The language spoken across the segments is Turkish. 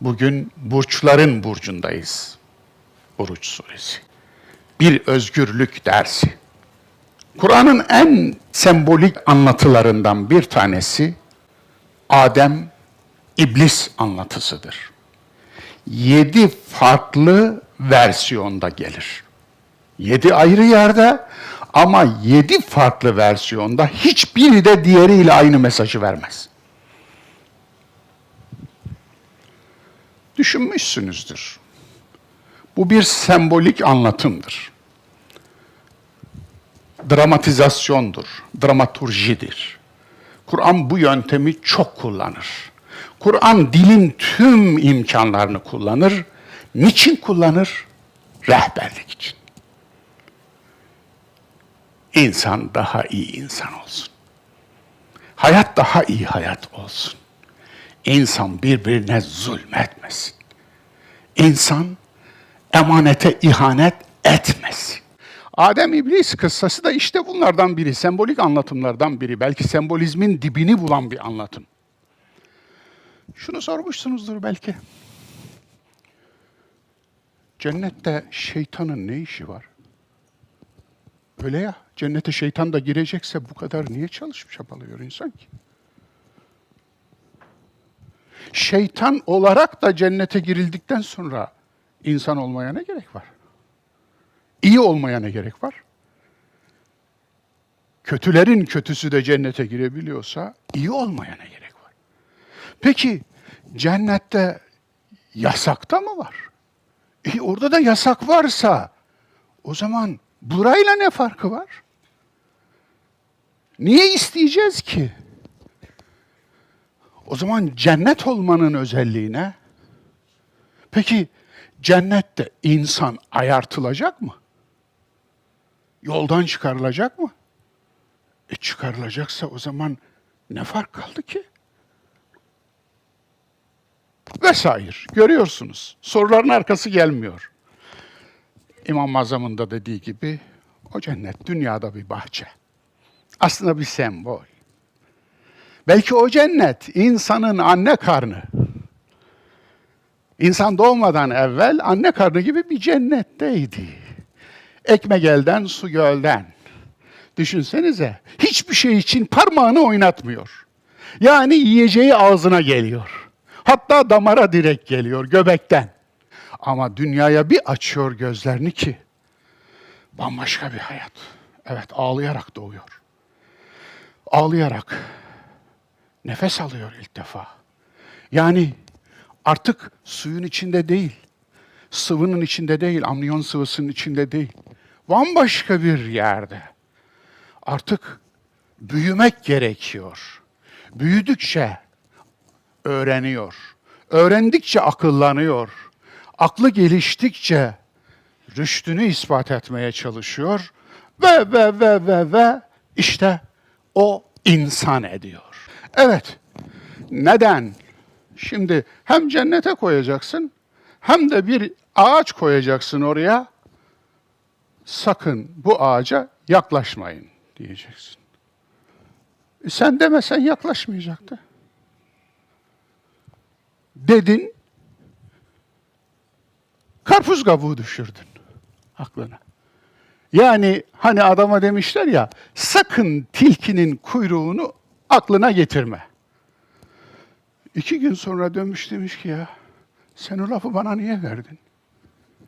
Bugün burçların burcundayız. Buruç suresi. Bir özgürlük dersi. Kur'an'ın en sembolik anlatılarından bir tanesi Adem İblis anlatısıdır. Yedi farklı versiyonda gelir. Yedi ayrı yerde ama yedi farklı versiyonda hiçbiri de diğeriyle aynı mesajı vermez. Düşünmüşsünüzdür. Bu bir sembolik anlatımdır. Dramatizasyondur, dramaturjidir. Kur'an bu yöntemi çok kullanır. Kur'an dilin tüm imkanlarını kullanır. Niçin kullanır? Rehberlik için. İnsan daha iyi insan olsun. Hayat daha iyi hayat olsun. İnsan birbirine zulmetmesin. İnsan emanete ihanet etmesin. Adem İblis kıssası da işte bunlardan biri, sembolik anlatımlardan biri. Belki sembolizmin dibini bulan bir anlatım. Şunu sormuşsunuzdur belki. Cennette şeytanın ne işi var? Öyle ya, cennete şeytan da girecekse bu kadar niye çalışıp çabalıyor insan ki? Şeytan olarak da cennete girildikten sonra insan olmaya ne gerek var? İyi olmaya ne gerek var? Kötülerin kötüsü de cennete girebiliyorsa iyi olmaya ne gerek var? Peki cennette yasakta mı var? E orada da yasak varsa o zaman burayla ne farkı var? Niye isteyeceğiz ki? O zaman cennet olmanın özelliği ne? Peki cennette insan ayartılacak mı? Yoldan çıkarılacak mı? E çıkarılacaksa o zaman ne fark kaldı ki? Vesaire. Görüyorsunuz. Soruların arkası gelmiyor. İmam Azam'ın da dediği gibi o cennet dünyada bir bahçe. Aslında bir sembol. Belki o cennet insanın anne karnı. İnsan doğmadan evvel anne karnı gibi bir cennetteydi. Ekmek elden, su gölden. Düşünsenize, hiçbir şey için parmağını oynatmıyor. Yani yiyeceği ağzına geliyor. Hatta damara direkt geliyor, göbekten. Ama dünyaya bir açıyor gözlerini ki, bambaşka bir hayat. Evet, ağlayarak doğuyor. Ağlayarak nefes alıyor ilk defa. Yani artık suyun içinde değil, sıvının içinde değil, amniyon sıvısının içinde değil. Bambaşka bir yerde. Artık büyümek gerekiyor. Büyüdükçe öğreniyor. Öğrendikçe akıllanıyor. Aklı geliştikçe rüştünü ispat etmeye çalışıyor. Ve ve ve ve ve işte o insan ediyor. Evet. Neden? Şimdi hem cennete koyacaksın hem de bir ağaç koyacaksın oraya. Sakın bu ağaca yaklaşmayın diyeceksin. E sen demesen yaklaşmayacaktı. Dedin, karpuz kabuğu düşürdün aklına. Yani hani adama demişler ya, sakın tilkinin kuyruğunu aklına getirme. İki gün sonra dönmüş demiş ki ya, sen o lafı bana niye verdin?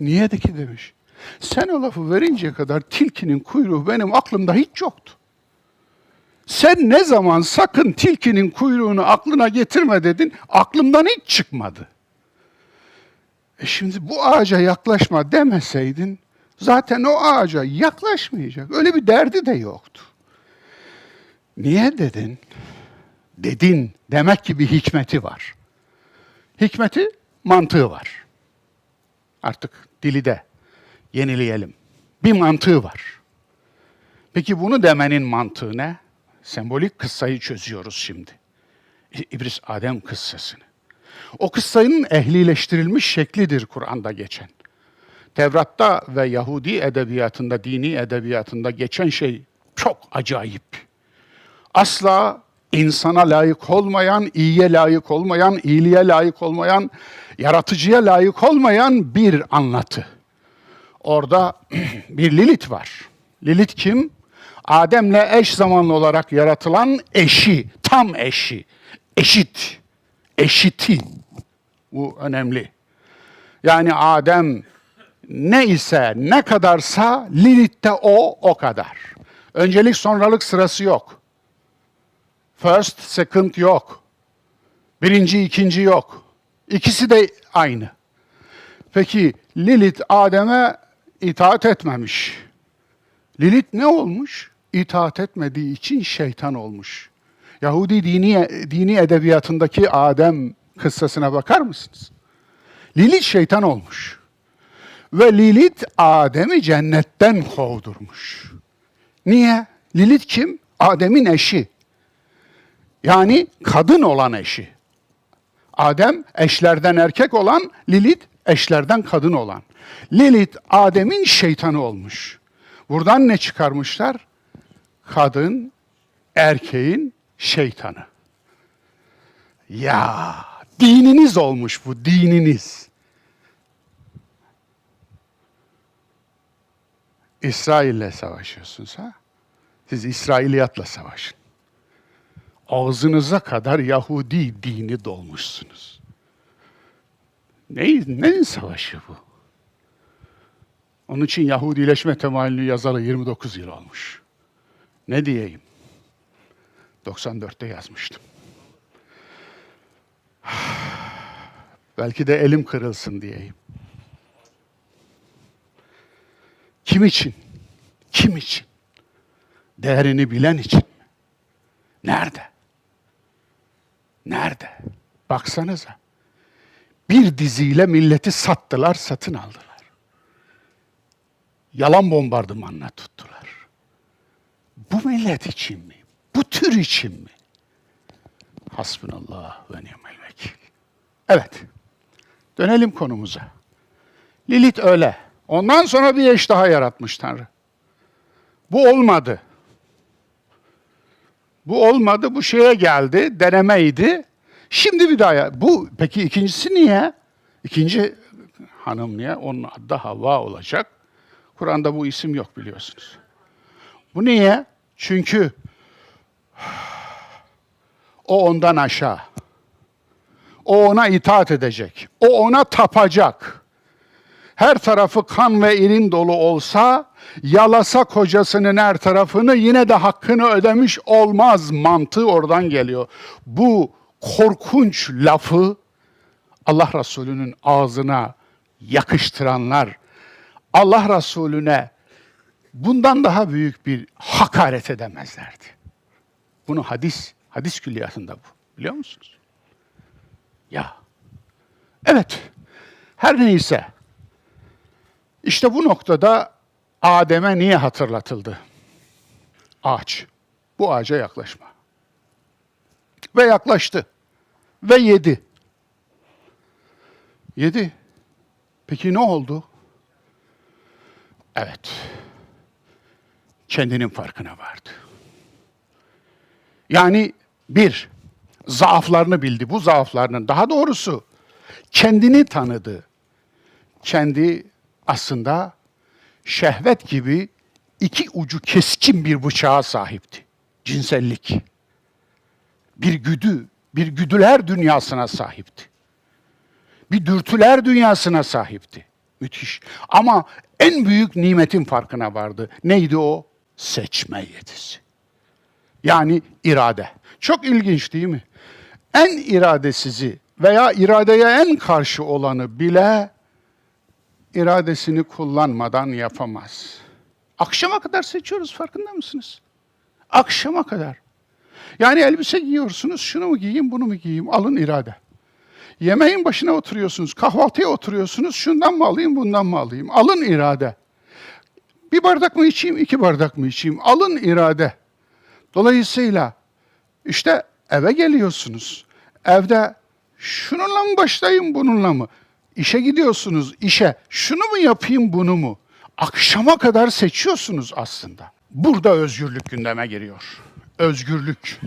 Niye de ki demiş. Sen o lafı verinceye kadar tilkinin kuyruğu benim aklımda hiç yoktu. Sen ne zaman sakın tilkinin kuyruğunu aklına getirme dedin, aklımdan hiç çıkmadı. E şimdi bu ağaca yaklaşma demeseydin, zaten o ağaca yaklaşmayacak. Öyle bir derdi de yoktu. Niye dedin? Dedin. Demek ki bir hikmeti var. Hikmeti, mantığı var. Artık dili de yenileyelim. Bir mantığı var. Peki bunu demenin mantığı ne? Sembolik kıssayı çözüyoruz şimdi. İ- İbris Adem kıssasını. O kıssanın ehlileştirilmiş şeklidir Kur'an'da geçen. Tevrat'ta ve Yahudi edebiyatında, dini edebiyatında geçen şey çok acayip. Asla insana layık olmayan, iyiye layık olmayan, iyiliğe layık olmayan, yaratıcıya layık olmayan bir anlatı. Orada bir Lilith var. Lilith kim? Adem'le eş zamanlı olarak yaratılan eşi, tam eşi, eşit, eşiti. Bu önemli. Yani Adem ne ise, ne kadarsa Lilith de o, o kadar. Öncelik sonralık sırası yok. First, second yok. Birinci, ikinci yok. İkisi de aynı. Peki Lilith Adem'e itaat etmemiş. Lilith ne olmuş? İtaat etmediği için şeytan olmuş. Yahudi dini, dini edebiyatındaki Adem kıssasına bakar mısınız? Lilith şeytan olmuş. Ve Lilith Adem'i cennetten kovdurmuş. Niye? Lilith kim? Adem'in eşi. Yani kadın olan eşi. Adem eşlerden erkek olan, Lilith eşlerden kadın olan. Lilith Adem'in şeytanı olmuş. Buradan ne çıkarmışlar? Kadın erkeğin şeytanı. Ya dininiz olmuş bu dininiz. İsrail'le savaşıyorsunuz ha? Siz İsrailiyatla savaşın. Ağzınıza kadar Yahudi dini dolmuşsunuz. Ne, neyin savaşı bu? Onun için Yahudileşme temayülünü yazalı 29 yıl olmuş. Ne diyeyim? 94'te yazmıştım. Belki de elim kırılsın diyeyim. Kim için? Kim için? Değerini bilen için mi? Nerede? Nerede? Baksanıza. Bir diziyle milleti sattılar, satın aldılar. Yalan bombardımanla tuttular. Bu millet için mi? Bu tür için mi? Hasbunallah ve ni'mel vekil. Evet. Dönelim konumuza. Lilith öyle. Ondan sonra bir eş daha yaratmış Tanrı. Bu olmadı. Bu olmadı, bu şeye geldi, denemeydi. Şimdi bir daha. Bu peki ikincisi niye? İkinci hanım niye? Onun adı Havva olacak. Kur'an'da bu isim yok biliyorsunuz. Bu niye? Çünkü o ondan aşağı. O ona itaat edecek. O ona tapacak. Her tarafı kan ve irin dolu olsa, yalasa kocasının her tarafını yine de hakkını ödemiş olmaz mantığı oradan geliyor. Bu korkunç lafı Allah Resulü'nün ağzına yakıştıranlar, Allah Resulüne bundan daha büyük bir hakaret edemezlerdi. Bunu hadis, hadis külliyatında bu. Biliyor musunuz? Ya. Evet. Her neyse. İşte bu noktada Adem'e niye hatırlatıldı? Ağaç. Bu ağaca yaklaşma. Ve yaklaştı. Ve yedi. Yedi. Peki ne oldu? Evet. Kendinin farkına vardı. Yani bir, zaaflarını bildi. Bu zaaflarının daha doğrusu kendini tanıdı. Kendi aslında şehvet gibi iki ucu keskin bir bıçağa sahipti. Cinsellik. Bir güdü, bir güdüler dünyasına sahipti. Bir dürtüler dünyasına sahipti. Müthiş. Ama en büyük nimetin farkına vardı. Neydi o? Seçme yetisi. Yani irade. Çok ilginç değil mi? En iradesizi veya iradeye en karşı olanı bile iradesini kullanmadan yapamaz. Akşama kadar seçiyoruz farkında mısınız? Akşama kadar. Yani elbise giyiyorsunuz, şunu mu giyeyim, bunu mu giyeyim? Alın irade. Yemeğin başına oturuyorsunuz, kahvaltıya oturuyorsunuz, şundan mı alayım, bundan mı alayım? Alın irade. Bir bardak mı içeyim, iki bardak mı içeyim? Alın irade. Dolayısıyla işte eve geliyorsunuz. Evde şununla mı başlayayım, bununla mı? İşe gidiyorsunuz, işe şunu mu yapayım, bunu mu? Akşama kadar seçiyorsunuz aslında. Burada özgürlük gündeme giriyor. Özgürlük.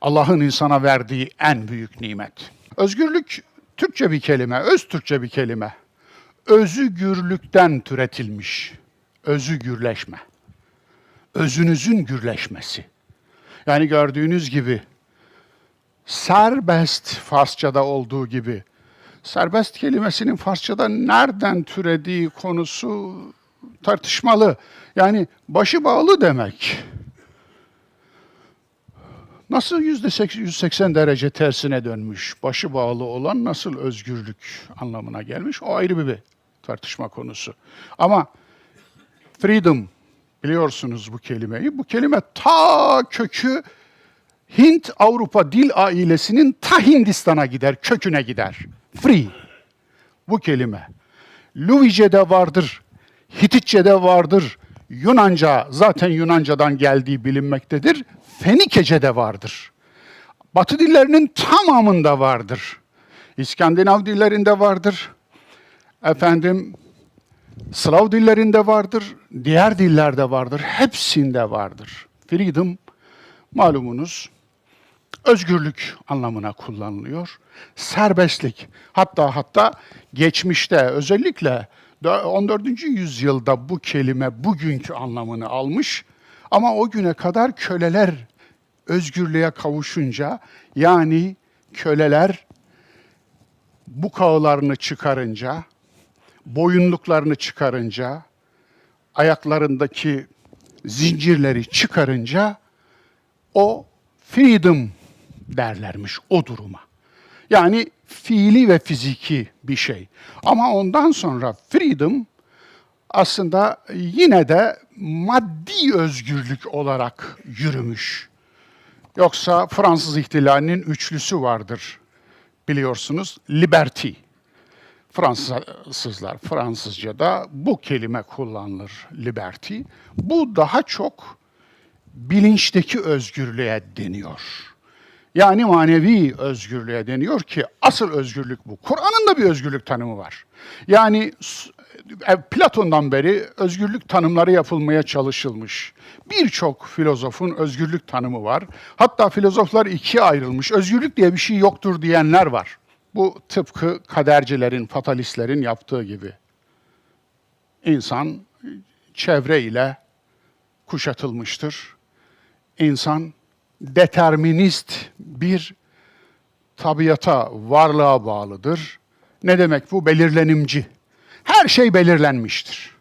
Allah'ın insana verdiği en büyük nimet. Özgürlük Türkçe bir kelime, öz Türkçe bir kelime. Özü gürlükten türetilmiş. Özü. Özünüzün gürleşmesi. Yani gördüğünüz gibi serbest Farsçada olduğu gibi serbest kelimesinin Farsçada nereden türediği konusu tartışmalı. Yani başı bağlı demek. Nasıl yüzde seks- 180 derece tersine dönmüş, başı bağlı olan nasıl özgürlük anlamına gelmiş? O ayrı bir tartışma konusu. Ama freedom biliyorsunuz bu kelimeyi. Bu kelime ta kökü Hint Avrupa dil ailesinin ta Hindistan'a gider, köküne gider. Free. Bu kelime. Luvice'de vardır, Hititçe'de vardır, Yunanca zaten Yunanca'dan geldiği bilinmektedir. Fenikece'de vardır. Batı dillerinin tamamında vardır. İskandinav dillerinde vardır. Efendim Slav dillerinde vardır, diğer dillerde vardır, hepsinde vardır. Freedom malumunuz özgürlük anlamına kullanılıyor. Serbestlik. Hatta hatta geçmişte özellikle 14. yüzyılda bu kelime bugünkü anlamını almış. Ama o güne kadar köleler özgürlüğe kavuşunca yani köleler bu kağılarını çıkarınca, boyunluklarını çıkarınca, ayaklarındaki zincirleri çıkarınca o freedom derlermiş o duruma. Yani fiili ve fiziki bir şey. Ama ondan sonra freedom aslında yine de maddi özgürlük olarak yürümüş. Yoksa Fransız ihtilalinin üçlüsü vardır biliyorsunuz. Liberty. Fransızlar, Fransızca'da bu kelime kullanılır liberty. Bu daha çok bilinçteki özgürlüğe deniyor. Yani manevi özgürlüğe deniyor ki asıl özgürlük bu. Kur'an'ın da bir özgürlük tanımı var. Yani e, Platon'dan beri özgürlük tanımları yapılmaya çalışılmış. Birçok filozofun özgürlük tanımı var. Hatta filozoflar ikiye ayrılmış. Özgürlük diye bir şey yoktur diyenler var. Bu tıpkı kadercilerin, fatalistlerin yaptığı gibi. İnsan çevre ile kuşatılmıştır. İnsan determinist bir tabiata, varlığa bağlıdır. Ne demek bu? Belirlenimci. Her şey belirlenmiştir.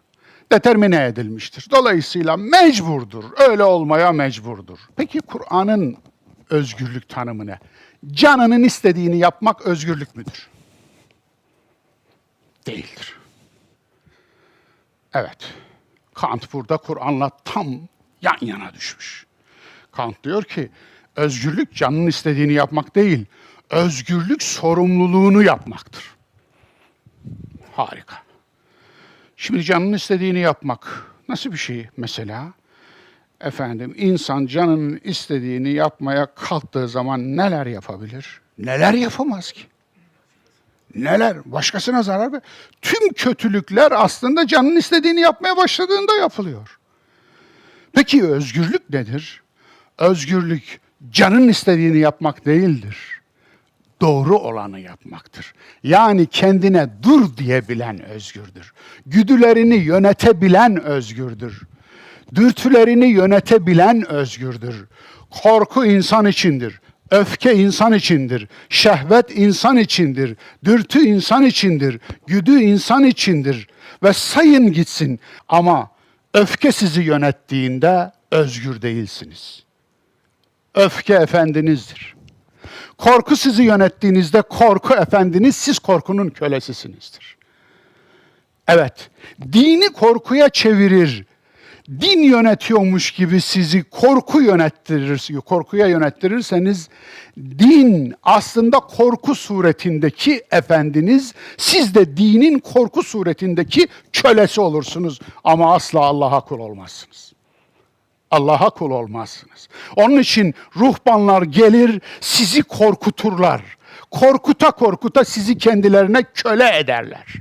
Determine edilmiştir. Dolayısıyla mecburdur. Öyle olmaya mecburdur. Peki Kur'an'ın özgürlük tanımı ne? Canının istediğini yapmak özgürlük müdür? Değildir. Evet. Kant burada Kur'an'la tam yan yana düşmüş. Kant diyor ki özgürlük canın istediğini yapmak değil, özgürlük sorumluluğunu yapmaktır. Harika. Şimdi canın istediğini yapmak nasıl bir şey mesela? Efendim insan canının istediğini yapmaya kalktığı zaman neler yapabilir? Neler yapamaz ki? Neler? Başkasına zarar ver. Tüm kötülükler aslında canın istediğini yapmaya başladığında yapılıyor. Peki özgürlük nedir? Özgürlük canın istediğini yapmak değildir. Doğru olanı yapmaktır. Yani kendine dur diyebilen özgürdür. Güdülerini yönetebilen özgürdür. Dürtülerini yönetebilen özgürdür. Korku insan içindir. Öfke insan içindir. Şehvet insan içindir. Dürtü insan içindir. Güdü insan içindir. Ve sayın gitsin. Ama öfke sizi yönettiğinde özgür değilsiniz. Öfke efendinizdir. Korku sizi yönettiğinizde korku efendiniz, siz korkunun kölesisinizdir. Evet, dini korkuya çevirir, din yönetiyormuş gibi sizi korku yönettirir, korkuya yönettirirseniz din aslında korku suretindeki efendiniz, siz de dinin korku suretindeki kölesi olursunuz ama asla Allah'a kul olmazsınız. Allah'a kul olmazsınız. Onun için ruhbanlar gelir, sizi korkuturlar. Korkuta korkuta sizi kendilerine köle ederler.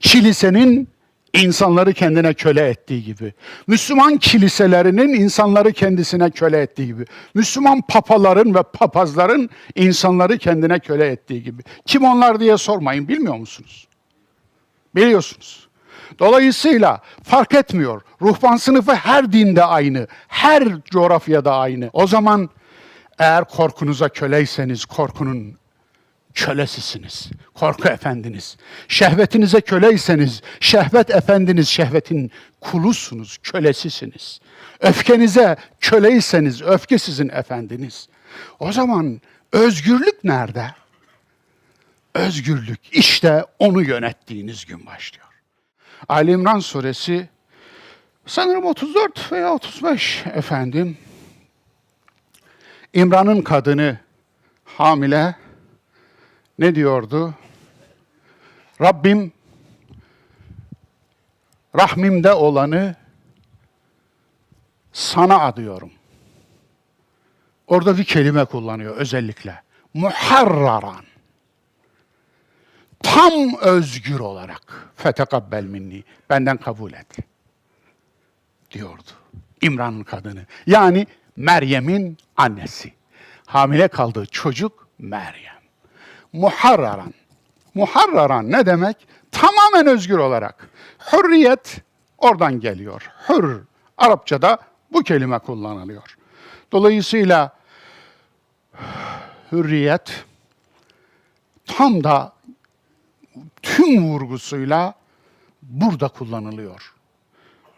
Kilisenin insanları kendine köle ettiği gibi, Müslüman kiliselerinin insanları kendisine köle ettiği gibi, Müslüman papaların ve papazların insanları kendine köle ettiği gibi. Kim onlar diye sormayın, bilmiyor musunuz? Biliyorsunuz. Dolayısıyla fark etmiyor. Ruhban sınıfı her dinde aynı, her coğrafyada aynı. O zaman eğer korkunuza köleyseniz korkunun kölesisiniz. Korku efendiniz. Şehvetinize köleyseniz şehvet efendiniz, şehvetin kulusunuz, kölesisiniz. Öfkenize köleyseniz öfke sizin efendiniz. O zaman özgürlük nerede? Özgürlük işte onu yönettiğiniz gün başlıyor. Ali İmran suresi sanırım 34 veya 35 efendim. İmran'ın kadını hamile ne diyordu? Rabbim rahmimde olanı sana adıyorum. Orada bir kelime kullanıyor özellikle. Muharraran. Tam özgür olarak. Fetekabbel minni. Benden kabul et. Diyordu. İmran'ın kadını. Yani Meryem'in annesi. Hamile kaldığı çocuk Meryem muharraran. Muharraran ne demek? Tamamen özgür olarak. Hürriyet oradan geliyor. Hür. Arapçada bu kelime kullanılıyor. Dolayısıyla hürriyet tam da tüm vurgusuyla burada kullanılıyor.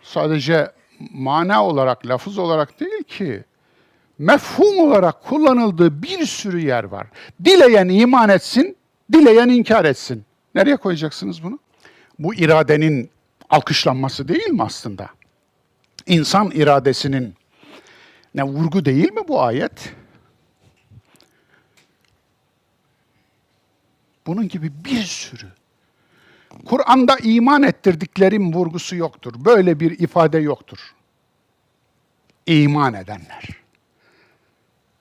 Sadece mana olarak, lafız olarak değil ki, mefhum olarak kullanıldığı bir sürü yer var. Dileyen iman etsin, dileyen inkar etsin. Nereye koyacaksınız bunu? Bu iradenin alkışlanması değil mi aslında? İnsan iradesinin ne vurgu değil mi bu ayet? Bunun gibi bir sürü. Kur'an'da iman ettirdiklerim vurgusu yoktur. Böyle bir ifade yoktur. İman edenler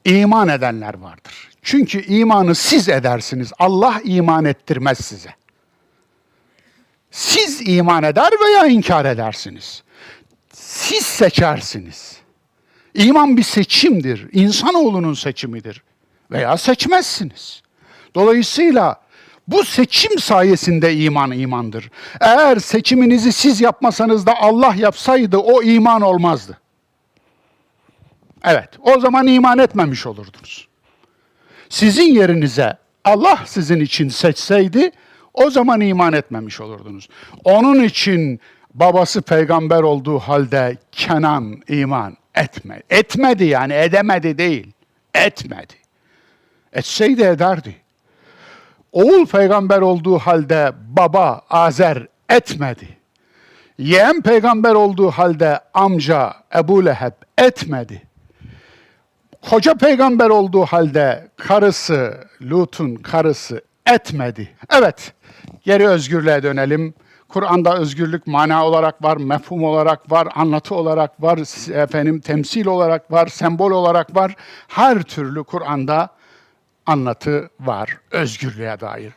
iman edenler vardır. Çünkü imanı siz edersiniz. Allah iman ettirmez size. Siz iman eder veya inkar edersiniz. Siz seçersiniz. İman bir seçimdir. İnsanoğlunun seçimidir. Veya seçmezsiniz. Dolayısıyla bu seçim sayesinde iman imandır. Eğer seçiminizi siz yapmasanız da Allah yapsaydı o iman olmazdı. Evet, o zaman iman etmemiş olurdunuz. Sizin yerinize Allah sizin için seçseydi, o zaman iman etmemiş olurdunuz. Onun için babası peygamber olduğu halde Kenan iman etme. Etmedi yani, edemedi değil. Etmedi. Etseydi ederdi. Oğul peygamber olduğu halde baba Azer etmedi. Yeğen peygamber olduğu halde amca Ebu Leheb etmedi koca peygamber olduğu halde karısı, Lut'un karısı etmedi. Evet, geri özgürlüğe dönelim. Kur'an'da özgürlük mana olarak var, mefhum olarak var, anlatı olarak var, efendim temsil olarak var, sembol olarak var. Her türlü Kur'an'da anlatı var özgürlüğe dair.